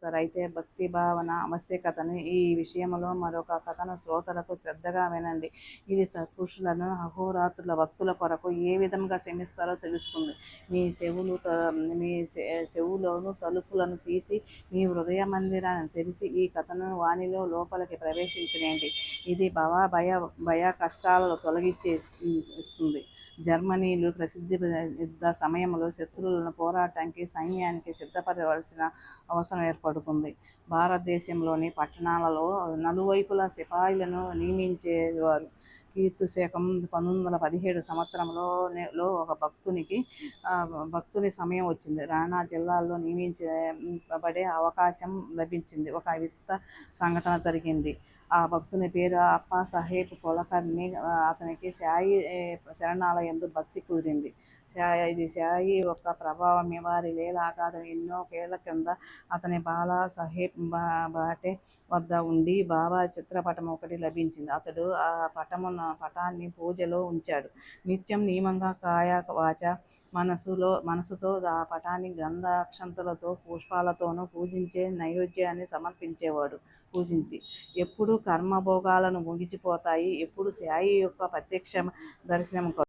చెబుతారు అయితే భక్తి భావన ఆవశ్యకతను ఈ విషయంలో మరొక కథను శ్రోతలకు శ్రద్ధగా వినండి. ఇది పురుషులను అహోరాత్రుల భక్తుల కొరకు ఏ విధంగా శ్రమిస్తారో తెలుస్తుంది. మీ చెవులు మీ చెవులోను తలుపులను తీసి మీ హృదయ మందిరాన్ని తెలిసి ఈ కథను వాణిలో లోపలికి ప్రవేశించలేండి ఇది భవ భయ భయ కష్టాలను తొలగించే ఇస్తుంది. జర్మనీలు ప్రసిద్ధి యుద్ధ సమయంలో శత్రువులను పోరాటానికి సైన్యానికి సిద్ధపడవలసిన అవసరం ఏర్పడుతుంది. పడుతుంది భారతదేశంలోని పట్టణాలలో నలువైపులా సిపాయిలను నియమించేవారు కీర్తు శకం పంతొమ్మిది వందల పదిహేడు సంవత్సరంలో లో ఒక భక్తునికి భక్తుని సమయం వచ్చింది. రాణా జిల్లాల్లో నియమించబడే అవకాశం లభించింది. ఒక విత్త సంఘటన జరిగింది. ఆ భక్తుని పేరు అప్పా సహేబ్ కొలకర్ణి అతనికి సాయి శరణాలయందు భక్తి కుదిరింది. సాయి ఇది సాయి యొక్క ప్రభావం వారి అతను ఎన్నో కేళ్ళ కింద అతని బాలా సాహెబ్ బా- బాటే వద్ద ఉండి బాబా చిత్రపటం ఒకటి లభించింది. అతడు ఆ పటమున పటాన్ని పూజలో ఉంచాడు. నిత్యం నియమంగా కాయ వాచ మనసులో మనసుతో ఆ పటాన్ని గంధాక్షంతలతో పుష్పాలతోనూ పూజించే నైవేద్యాన్ని సమర్పించేవాడు పూజించి. ఎప్పుడు కర్మభోగాలను ముగిసిపోతాయి. ఎప్పుడు సాయి యొక్క ప్రత్యక్ష దర్శనం